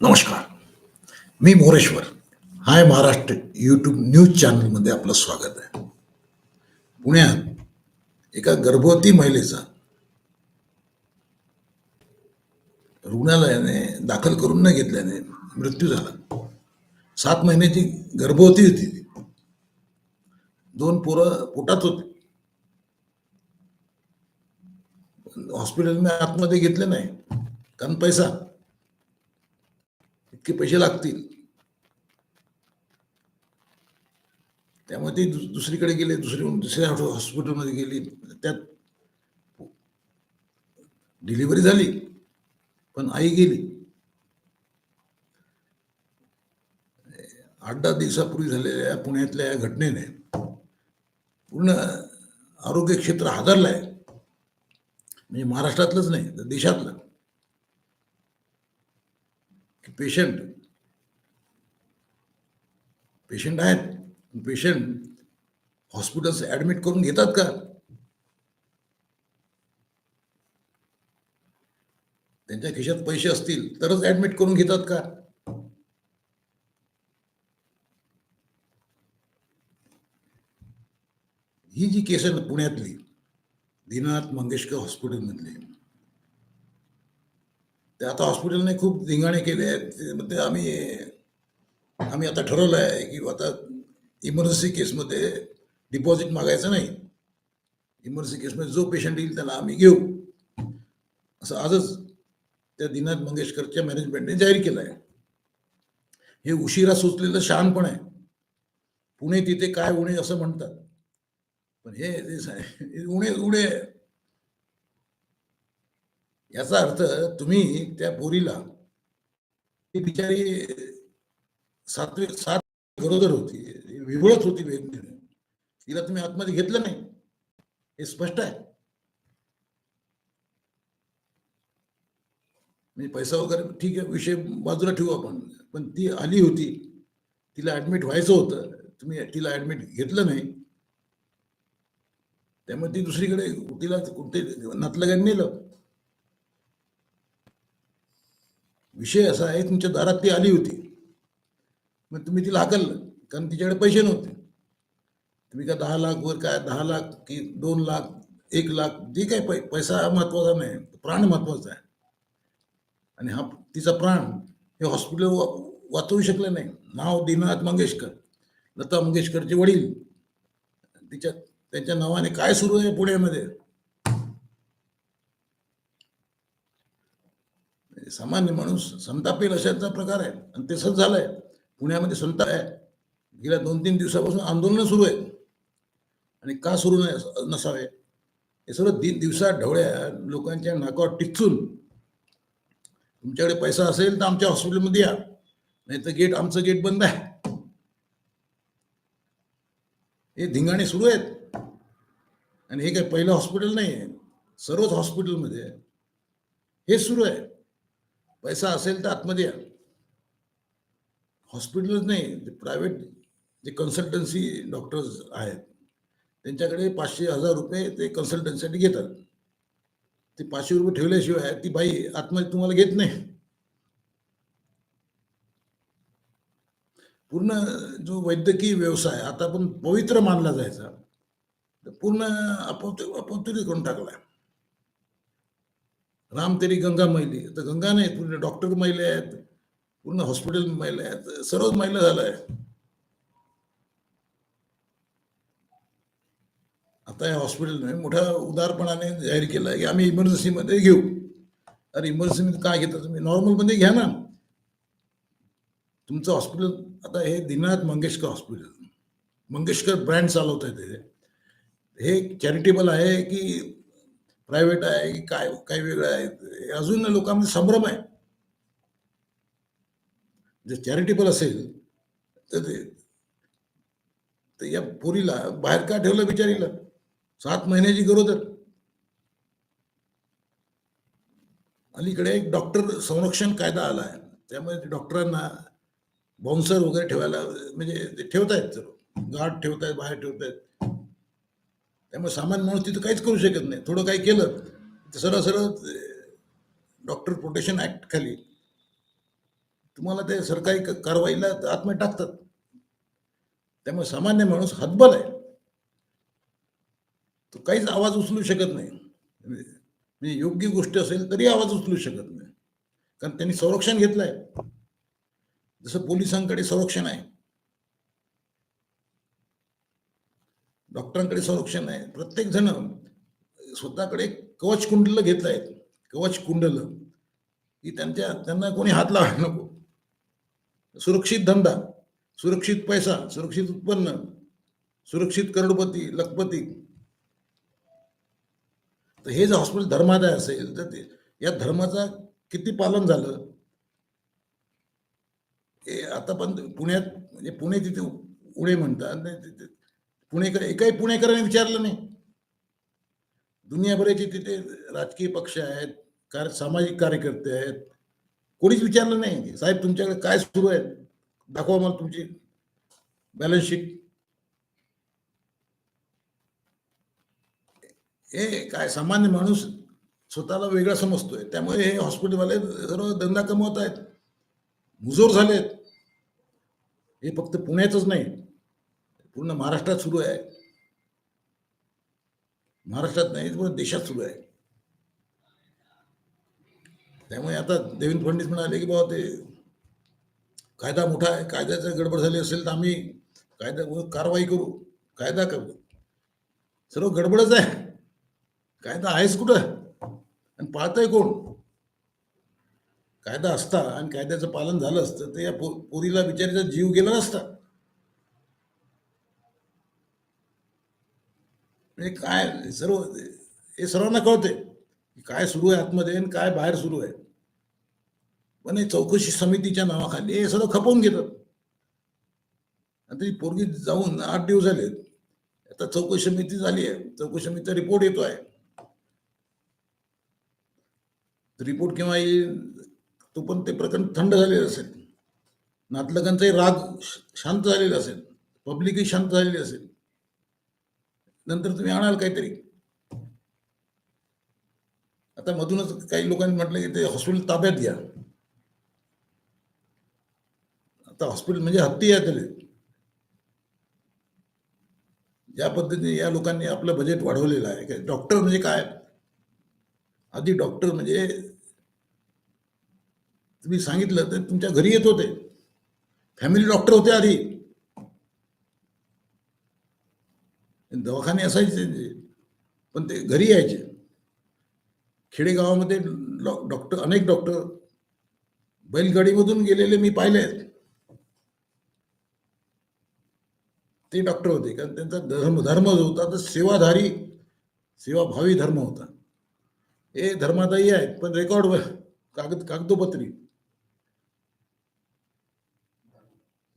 नमस्कार. मी Moreshwar. Hi Maharashtra YouTube news चॅनलमध्ये आपलं स्वागत आहे. पुण्यात एका गर्भवती महिलेचा रुग्णालयाने दाखल करून न घेतल्याने मृत्यू झाला. सात महिन्याची गर्भवती होती ती. दोन पोरं पोटात होते. हॉस्पिटलने आतमध्ये घेतले नाही. कारण पैसा इतके पैसे लागतील. त्यामुळे ते दुसरीकडे गेले दुसरी दुसऱ्या हॉस्पिटलमध्ये गेली. त्यात डिलिव्हरी झाली पण आई गेली. आठ दहा दिवसापूर्वी झालेल्या पुण्यातल्या या घटनेने पूर्ण आरोग्य क्षेत्र हादरलं आहे म्हणजे महाराष्ट्रातलंच नाही तर देशातलं. पेशंट पेशंट आहेत पेशंट हॉस्पिटल्स ऍडमिट करून घेतात का? त्यांच्या खिशात पैसे असतील, तरच ऍडमिट करून घेतात का? ही जी केस आहे ना पुण्यातली, दीनानाथ मंगेशकर हॉस्पिटलमधली ते आता हॉस्पिटलने खूप धिंगाणे केले आहेत. ते आम्ही आम्ही आता ठरवलं आहे की आता इमर्जन्सी केसमध्ये डिपॉझिट मागायचं नाही. इमर्जन्सी केसमध्ये जो पेशंट येईल त्याला आम्ही घेऊ. असं आजच त्या दिनाथ मंगेशकरच्या मॅनेजमेंटने जाहीर केलं आहे. हे उशिरा सुचलेलं शहाणपण आहे. पुणे तिथे काय उणे असं म्हणतात. पण हे हे उणे उणे आहे. याचा अर्थ तुम्ही त्या पोरीला ती बिचारी सातवी सात गरोदर होती विवळत होती वेदनेने. तिला तुम्ही आतमध्ये घेतलं नाही. हे स्पष्ट आहे. म्हणजे पैसा वगैरे ठीक आहे विषय बाजूला ठेवू आपण. पण ती आली होती. तिला ऍडमिट व्हायचं होतं. तुम्ही तिला ऍडमिट घेतलं नाही. त्यामुळे ती दुसरीकडे तिला कुठे नातलगाने नेलं. विषय असा आहे तुमच्या दारात ती आली होती. मग तुम्ही तिला हाकललं कारण तिच्याकडे पैसे नव्हते. तुम्ही का दहा लाख वर काय दहा लाख की दोन लाख एक लाख जे काय पै पैसा हा महत्त्वाचा नाही प्राण महत्त्वाचा आहे. आणि हा तिचा प्राण हे हॉस्पिटल वाचवू शकले नाही. नाव दीनानाथ मंगेशकर लता मंगेशकरचे वडील. तिच्या त्यांच्या नावाने काय सुरू आहे पुण्यामध्ये? सामान्य माणूस संतापेल अशाचा प्रकार आहे. आणि तसंच झालंय. पुण्यामध्ये संताप आहे. गेल्या दोन तीन दिवसापासून आंदोलन सुरू आहे. आणि का सुरू नाही नसावे? हे सर्व दि दिवसा ढवळ्या लोकांच्या नाकावर टिचून तुमच्याकडे पैसा असेल तर आमच्या हॉस्पिटलमध्ये या. नाही तर गेट आमचं गेट बंद आहे. हे धिंगाणे सुरू आहेत. आणि हे काय पहिलं हॉस्पिटल नाही आहे सर्वच हॉस्पिटलमध्ये हे सुरू आहे. पैसा असेल तर आतमध्ये या. हॉस्पिटलच नाही प्रायव्हेट जे कन्सल्टन्सी डॉक्टर्स आहेत त्यांच्याकडे पाचशे हजार रुपये ते कन्सल्टन्सीसाठी घेतात. ते पाचशे रुपये ठेवल्याशिवाय ती बाई आतमध्ये तुम्हाला घेत नाही. पूर्ण जो वैद्यकीय व्यवसाय आता पण पवित्र मानला जायचा. तर पूर्ण अपवित्र अपवित्रित करून टाकला राम तेरी गंगा मैली तर गंगा नाही पूर्ण डॉक्टर महिला आहेत पूर्ण हॉस्पिटल महिला आहेत सर्वच महिला झालं आहे आता या हॉस्पिटलने मोठ्या उदारपणाने जाहीर केलं आहे की आम्ही इमर्जन्सीमध्ये घेऊ अरे इमर्जन्सीमध्ये काय घेता तुम्ही नॉर्मलमध्ये घ्या ना। तुमचं हॉस्पिटल, आता हे दीनानाथ मंगेशकर हॉस्पिटल। मंगेशकर ब्रँड चालवत आहे ते हे चॅरिटेबल आहे की प्रायव्हेट आहे की काय काही वेगळं आहे अजून लोकांमध्ये संभ्रम आहे. जर चॅरिटेबल असेल तर या पोरीला बाहेर का ठेवलं बिचारीला? सात महिन्याची गरोदर. अलीकडे एक डॉक्टर संरक्षण कायदा आला आहे. त्यामुळे ते डॉक्टरांना बाउन्सर वगैरे ठेवायला म्हणजे ते ठेवतायत गार्ड ठेवतायत बाहेर ठेवतायत. त्यामुळे सामान्य माणूस तिथं काहीच करू शकत नाही. थोडं काही केलं तर सरळ सरळ डॉक्टर प्रोटेक्शन ऍक्ट खाली. तुम्हाला ते सरकारी क- कारवाईला आतमध्ये टाकतात. त्यामुळे सामान्य माणूस हतबल आहे. तो काहीच आवाज उचलू शकत नाही. म्हणजे योग्य गोष्ट असेल तरी आवाज उचलू शकत नाही. कारण त्यांनी संरक्षण घेतलंय. जसं पोलिसांकडे संरक्षण आहे. डॉक्टरांकडे संरक्षण आहे. प्रत्येक जण स्वतःकडे कवच कुंडलं घेतलं आहे कवच कुंडलं. की त्यांच्या त्यांना कोणी हात लावायला नको. सुरक्षित धंदा सुरक्षित पैसा सुरक्षित उत्पन्न सुरक्षित करोडपती लखपती. तर हे जर हॉस्पिटल धर्मादाय असेल तर ते या धर्माचा किती पालन झालं? हे आता पण पुण्यात म्हणजे पुणे तिथे उडे म्हणतात. आणि तिथे पुणेकर एकाही पुणेकरांनी विचारलं नाही. दुनियाभराचे तिथे राजकीय पक्ष आहेत कार सामाजिक कार्यकर्ते आहेत. कोणीच विचारलं नाही. साहेब तुमच्याकडे काय सुरू आहे? दाखवा मला तुमची बॅलन्स शीट हे काय सामान्य माणूस स्वतःला वेगळा समजतोय. त्यामुळे हे हॉस्पिटलवाले सर्व धंदा कमवत आहेत. मुजोर झालेत. हे फक्त पुण्यातच नाही. पूर्ण महाराष्ट्रात सुरू आहे. महाराष्ट्रात नाही पूर्ण देशात सुरू आहे. त्यामुळे आता देवेंद्र फडणवीस म्हणाले की बाबा ते कायदा मोठा आहे कायद्याचं गडबड झाली असेल तर आम्ही कायदा कारवाई करू कायदा करू. सर्व गडबडच आहे. कायदा आहेच कुठं? आणि पाळतंय कोण? कायदा असता आणि कायद्याचं पालन झालं असतं तर या पो पोरीला बिचारीचा जीव गेला नसता. म्हणजे काय सर्व हे सर्वांना कळते की काय सुरू आहे आतमध्ये आणि काय बाहेर सुरू आहे. पण हे चौकशी समितीच्या नावाखाली हे सगळं खपवून घेतात. आता ही पोरगी जाऊन आठ दिवस झाले आता चौकशी समिती झाली आहे. चौकशी समितीचा रिपोर्ट येतो आहे. रिपोर्ट केव्हा येईल तो पण ते प्रकरण थंड झालेलं असेल. नातलगांचाही राग श- शांत झालेला असेल. पब्लिकही शांत झालेली असेल. नंतर तुम्ही आणाल काहीतरी. आता मधूनच काही लोकांनी म्हटलं की ते हॉस्पिटल ताब्यात घ्या. आता हॉस्पिटल म्हणजे हत्ती आहे तरी ज्या पद्धतीने या लोकांनी आपलं बजेट वाढवलेलं आहे. काय डॉक्टर म्हणजे काय? आधी डॉक्टर म्हणजे तुम्ही सांगितलं तर तुमच्या घरी येत होते. फॅमिली डॉक्टर होते आधी. दवाखाने असायचे पण ते घरी यायचे. खेडेगावामध्ये डॉक्टर अनेक डॉक्टर बैलगाडीमधून गेलेले मी पाहिले आहेत. ते डॉक्टर होते. कारण त्यांचा धर्म धर्म जो होता तर सेवाधारी सेवाभावी धर्म होता. हे धर्मादायी आहेत पण रेकॉर्ड कागद कागदोपत्री.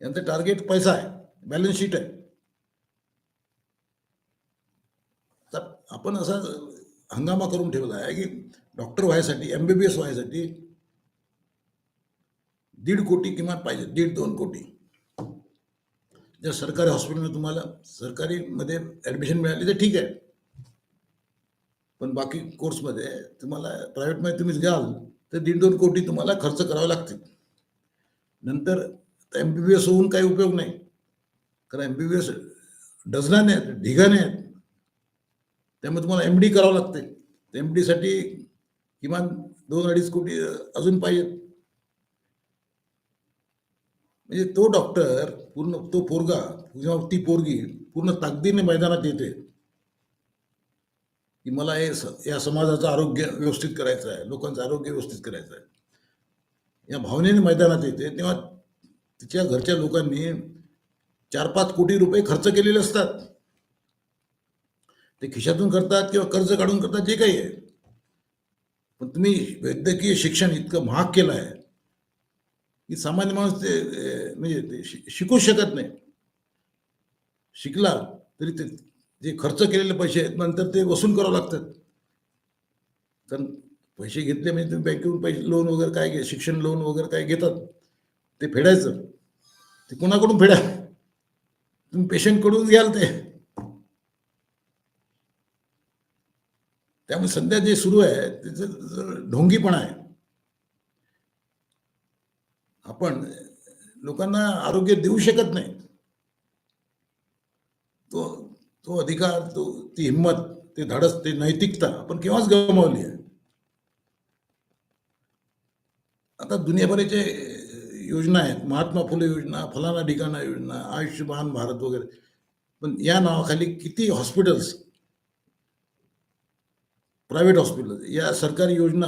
यांचं टार्गेट पैसा आहे. बॅलन्स शीट आहे तर आपण असा हंगामा करून ठेवला आहे की डॉक्टर व्हायसाठी एम बी बी एस व्हायसाठी दीड कोटी किमान पाहिजे दीड दोन कोटी. जर सरकारी हॉस्पिटलमध्ये तुम्हाला सरकारीमध्ये ॲडमिशन मिळाली तर ठीक आहे. पण बाकी कोर्समध्ये तुम्हाला प्रायव्हेटमध्ये तुम्ही घ्याल तर दीड दोन कोटी तुम्हाला खर्च करावे लागतील. नंतर एम बी बी एस होऊन काही उपयोग नाही. कारण एम बी बी एस डझनाने आहेत ढिगाने आहेत. त्यामुळे तुम्हाला एम डी करावं लागते एम डीसाठी किमान दोन अडीच कोटी अजून पाहिजेत. म्हणजे तो डॉक्टर पूर्ण तो पोरगा किंवा ती पोरगी पूर्ण ताकदीने मैदानात येते की मला हे स- या समाजाचं आरोग्य व्यवस्थित करायचं आहे लोकांचं आरोग्य व्यवस्थित करायचं आहे. या भावनेने मैदानात येते तेव्हा तिच्या घरच्या लोकांनी चार पाच कोटी रुपये खर्च केलेले असतात. ते खिशातून करतात किंवा कर्ज काढून करतात जे काही आहे. पण तुम्ही वैद्यकीय शिक्षण इतकं महाग केलं आहे की सामान्य माणूस ते म्हणजे ते शिकू शकत नाही. शिकला तरी ते जे खर्च केलेले पैसे आहेत नंतर ते वसूल करावं लागतात. कारण पैसे घेतले म्हणजे तुम्ही बँकेतून पैसे लोन वगैरे काय घे शिक्षण लोन वगैरे काय घेतात ते फेडायचं. ते कोणाकडून फेडा तुम्ही पेशंटकडून घ्याल ते. त्यामुळे सध्या जे सुरू आहे त्याचं ढोंगीपणा आहे. आपण लोकांना आरोग्य देऊ शकत नाही. तो तो अधिकार तो ती हिंमत ते धाडस ते नैतिकता आपण केव्हाच गमावली आहे? आता दुनियाभराचे योजना आहेत. महात्मा फुले योजना फलाना ठिकाणा योजना आयुष्यमान भारत वगैरे. पण या नावाखाली किती हॉस्पिटल्स प्रायव्हेट हॉस्पिटल. या सरकारी योजना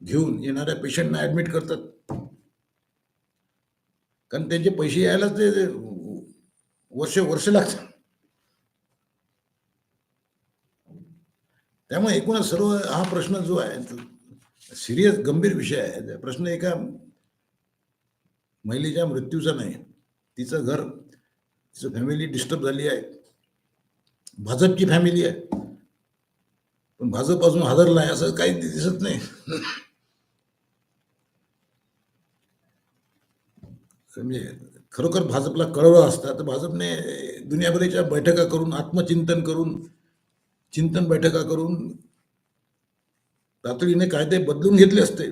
घेऊन येणाऱ्या पेशंटना ॲडमिट करतात. कारण त्यांचे पैसे यायला ते वर्ष वर्ष लागतात. त्यामुळे एकूणच सर्व हा प्रश्न जो आहे सिरियस गंभीर विषय आहे प्रश्न एका महिलेच्या मृत्यूचा नाही. तिचं घर तिचं फॅमिली डिस्टर्ब झाली आहे. भाजपची फॅमिली आहे. पण भाजप अजून हादरला आहे असं काही दिसत नाही. म्हणजे खरोखर भाजपला कळवलं असतं तर भाजपने दुनियाभरीच्या बैठका करून आत्मचिंतन करून चिंतन बैठका करून तातडीने कायदे बदलून घेतले असते.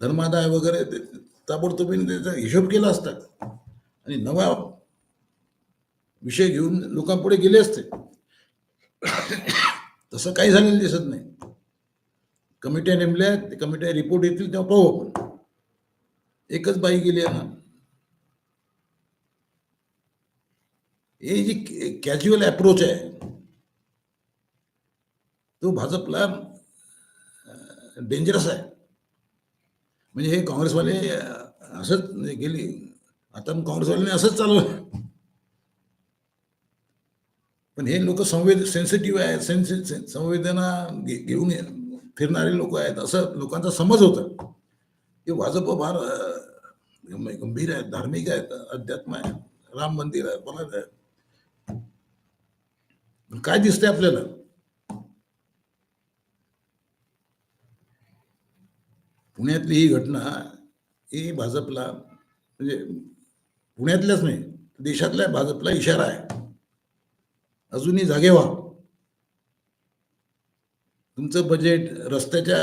धर्मादाय वगैरे ताबडतोबीने त्याचा हिशोब केला असता. आणि नवा विषय घेऊन लोकांपुढे गेले असते. तसं काही झालेलं दिसत नाही. कमिट्या नेमल्या ते कमिट्या रिपोर्ट येतील तेव्हा पाहू आपण. एकच बाई गेली आहे ना. हे जी कॅज्युअल अप्रोच आहे तो भाजपला डेंजरस आहे. म्हणजे हे काँग्रेसवाले असंच म्हणजे गेली आता काँग्रेसवाल्यांनी असंच चालवलं पण हे लोक संवेद सेन्सिटिव्ह आहेत सेन्सि संवेदना घे- घेऊन ये- फिरणारे लोक आहेत. असं लोकांचा समज होता. हे भाजप फार गंभीर आहेत धार्मिक आहेत अध्यात्म आहे राम मंदिर आहे बघा आहे काय दिसतंय आपल्याला? पुण्यातली ही घटना ही भाजपला म्हणजे पुण्यातल्याच नाही देशातल्या भाजपला इशारा आहे. अजूनही जागे व्हा. तुमचं बजेट रस्त्याच्या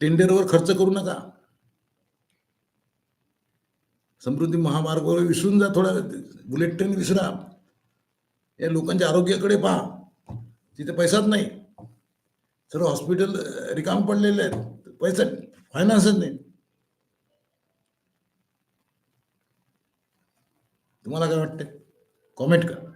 टेंडरवर खर्च करू नका. समृद्धी महामार्गावर विसरून जा थोडा बुलेट ट्रेन विसरा. या लोकांच्या आरोग्याकडे पहा. तिथे पैसाच नाही. सर्व हॉस्पिटल रिकाम पडलेले आहेत. पैसा फायनान्सच नाही. तुम्हाला काय वाटतं कॉमेंट करा.